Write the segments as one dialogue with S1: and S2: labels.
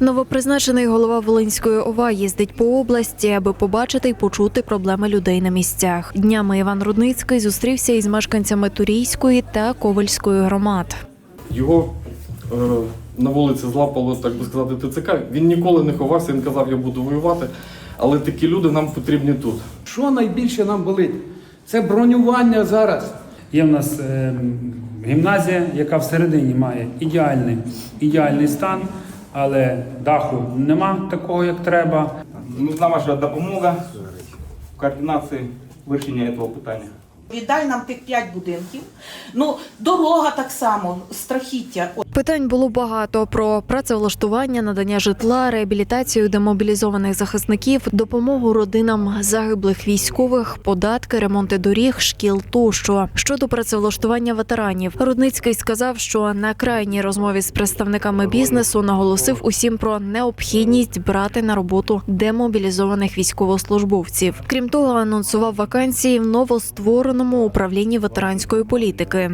S1: Новопризначений голова Волинської ОВА їздить по області, аби побачити й почути проблеми людей на місцях. Днями Іван Рудницький зустрівся із мешканцями Турійської та Ковальської громад.
S2: Його е, на вулиці злапало, так би сказати, ТЦК. Він ніколи не ховався, він казав, я буду воювати. Але такі люди нам потрібні тут.
S3: Що найбільше нам болить? Це бронювання зараз.
S4: Є в нас е, гімназія, яка всередині має ідеальний, ідеальний стан, але даху нема такого, як треба.
S5: Нужна ваша допомога в координації вирішення цього питання.
S6: Віддай нам тих п'ять будинків. Ну, дорога так само, страхіття.
S1: Питань було багато про працевлаштування, надання житла, реабілітацію демобілізованих захисників, допомогу родинам загиблих військових, податки, ремонти доріг, шкіл тощо. Щодо працевлаштування ветеранів, Рудницький сказав, що на крайній розмові з представниками бізнесу наголосив усім про необхідність брати на роботу демобілізованих військовослужбовців. Крім того, анонсував вакансії в новоствореному управлінні ветеранської політики.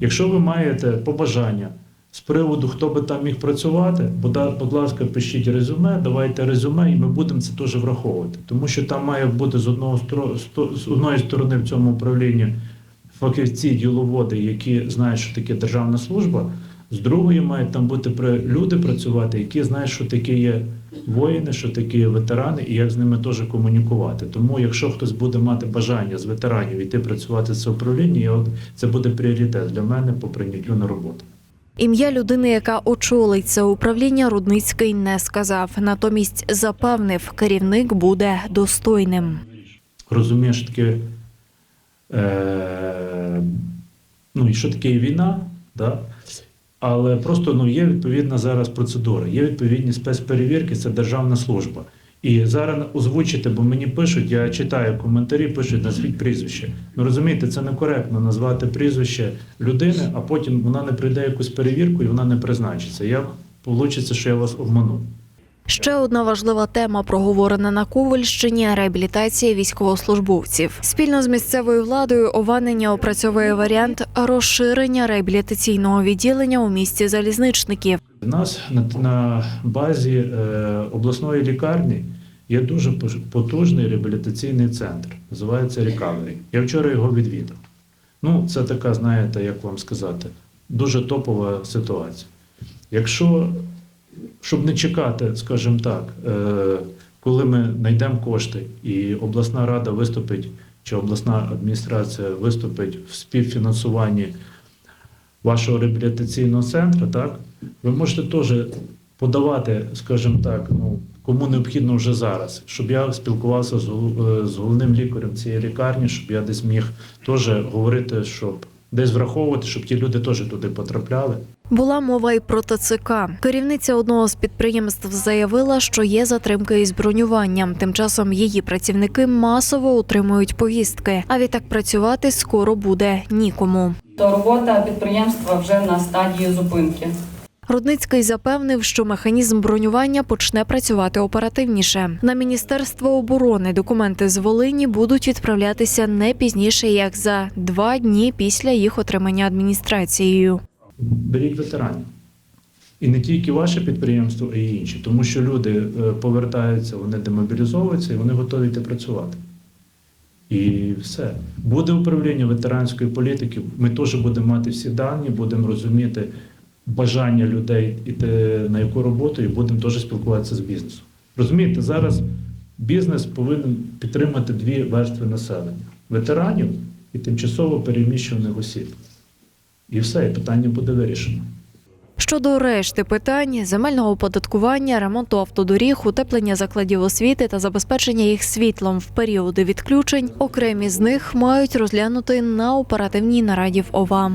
S7: Якщо ви маєте побажання з приводу, хто би там міг працювати, будь- ласка, пишіть резюме, давайте резюме, і ми будемо це теж враховувати. Тому що там має бути з одного з одної сторони в цьому управлінні фахівці, діловоди, які знають, що таке державна служба. З другої мають там бути люди працювати, які знають, що таке є воїни, що таке є ветерани, і як з ними теж комунікувати. Тому, якщо хтось буде мати бажання з ветеранів йти працювати в це управління, це буде пріоритет для мене по прийняттю на роботу.
S1: Ім'я людини, яка очолить це управління, Рудницький не сказав. Натомість запевнив, керівник буде достойним.
S7: розумієш таке, е, ну і що таке війна, да? Але просто ну, є відповідна зараз процедура, є відповідні спецперевірки, це державна служба. І зараз озвучити, бо мені пишуть, я читаю коментарі, пишуть назвіть прізвище. Ну розумієте, це некоректно назвати прізвище людини, а потім вона не прийде якусь перевірку і вона не призначиться. Я вийде, що я вас обманув.
S1: Ще одна важлива тема, проговорена на Ковальщині – реабілітація військовослужбовців. Спільно з місцевою владою Ованення опрацьовує варіант розширення реабілітаційного відділення у місті залізничників.
S7: У нас на, базі е, обласної лікарні є дуже потужний реабілітаційний центр. Називається Recovery. Я вчора його відвідав. Ну, це така, знаєте, як вам сказати, дуже топова ситуація. Якщо, щоб не чекати, скажімо так, е, коли ми знайдемо кошти і обласна рада виступить, чи обласна адміністрація виступить в співфінансуванні вашого реабілітаційного центру, так, ви можете теж подавати, скажімо так, ну, кому необхідно вже зараз, щоб я спілкувався з, е, з головним лікарем цієї лікарні, щоб я десь міг теж говорити, щоб десь враховувати, щоб ті люди теж туди потрапляли.
S1: Була мова й про ТЦК. Керівниця одного з підприємств заявила, що є затримки із бронюванням. Тим часом її працівники масово утримують повістки. А відтак працювати скоро буде нікому.
S8: то робота підприємства вже на стадії зупинки.
S1: Рудницький запевнив, що механізм бронювання почне працювати оперативніше. На міністерство оборони документи з Волині будуть відправлятися не пізніше як за два дні після їх отримання адміністрацією.
S7: Беріть ветеранів. І не тільки ваше підприємство, а й інші. Тому що люди е, повертаються, вони демобілізовуються і вони готові йти працювати. І все. Буде управління ветеранської політики. Ми теж будемо мати всі дані, будемо розуміти бажання людей йти на яку роботу, і будемо теж спілкуватися з бізнесом. Розумієте, зараз бізнес повинен підтримати дві верстви населення: ветеранів і тимчасово переміщених осіб. І все, і питання буде вирішено.
S1: Щодо решти питань земельного оподаткування, ремонту автодоріг, утеплення закладів освіти та забезпечення їх світлом в періоди відключень, окремі з них мають розглянути на оперативній нараді в ОВА.